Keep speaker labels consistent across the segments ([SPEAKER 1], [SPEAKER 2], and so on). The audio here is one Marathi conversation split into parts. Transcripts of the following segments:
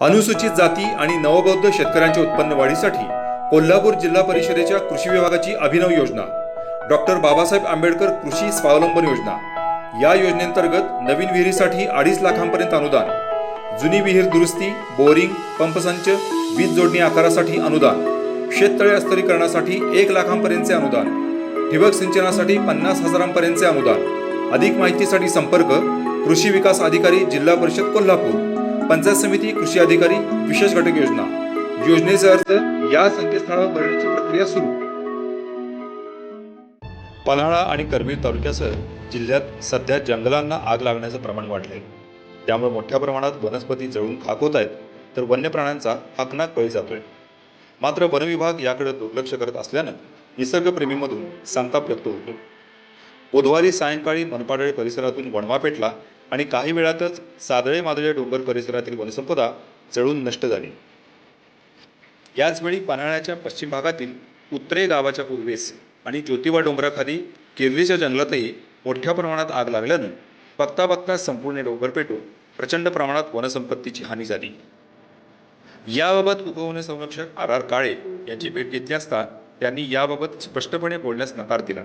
[SPEAKER 1] अनुसूचित जाती आणि नवबौद्ध शेतकऱ्यांच्या उत्पन्न वाढीसाठी कोल्हापूर जिल्हा परिषदेच्या कृषी विभागाची अभिनव योजना. डॉक्टर बाबासाहेब आंबेडकर कृषी स्वावलंबन योजना. या योजनेअंतर्गत नवीन विहिरीसाठी अडीच लाखांपर्यंत अनुदान. जुनी विहीर दुरुस्ती बोरिंग पंपसंच वीज जोडणी आकारासाठी अनुदान. शेततळे अस्तरीकरणासाठी एक लाखांपर्यंतचे अनुदान. ठिबक सिंचनासाठी पन्नास हजारांपर्यंतचे अनुदान. अधिक माहितीसाठी संपर्क कृषी विकास अधिकारी जिल्हा परिषद कोल्हापूर. पंचायत समिती कृषी अधिकारी विशेष घटक योजना. योजनेचा अर्ज या संकेतस्थळावर भरण्याची प्रक्रिया सुरू. पन्हाळा आणि करवीर तालुक्यासह जिल्ह्यात सध्या जंगलांना आग लागण्याचं प्रमाण वाढले त्यामुळे मोठ्या प्रमाणात वनस्पती जळून खाक होत आहेत तर वन्य प्राण्यांचा हकनाक बळी जातोय. मात्र वनविभाग याकडे दुर्लक्ष करत असल्यानं निसर्गप्रेमीमधून संताप व्यक्त होतो बुधवारी सायंकाळी मनपाडळी परिसरातून वणवा पेटला आणि काही वेळातच सादळे मादळे डोंगर परिसरातील वनसंपदा जळून नष्ट झाली. याचवेळी पन्हाळ्याच्या पश्चिम भागातील उत्तरे गावाच्या पूर्वेस आणि ज्योतिबा डोंगराखाली किर्लीच्या जंगलातही मोठ्या प्रमाणात आग लागल्यानं बघता बघता संपूर्ण डोंगर पेटून प्रचंड प्रमाणात वनसंपत्तीची हानी झाली. याबाबत उपवन संरक्षक आर आर काळे यांची भेट घेतली असता त्यांनी याबाबत स्पष्टपणे बोलण्यास नकार दिला.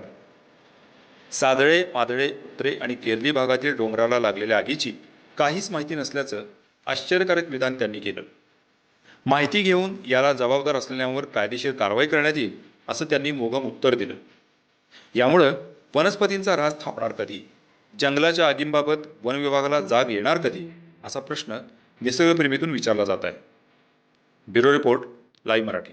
[SPEAKER 1] सादळे मादळे उतरे आणि केरली भागातील डोंगराला लागलेल्या आगीची काहीच माहिती नसल्याचं आश्चर्यकारक विधान त्यांनी केलं. माहिती घेऊन याला जबाबदार असलेल्यांवर कायदेशीर कारवाई करण्यात येईल असं त्यांनी मोगम उत्तर दिलं. यामुळं वनस्पतींचा ऱ्हास थांबणार कधी? जंगलाच्या आगींबाबत वन विभागाला जाग येणार कधी? असा प्रश्न निसर्गप्रेमीतून विचारला जात आहे. Bureau report live Marathi.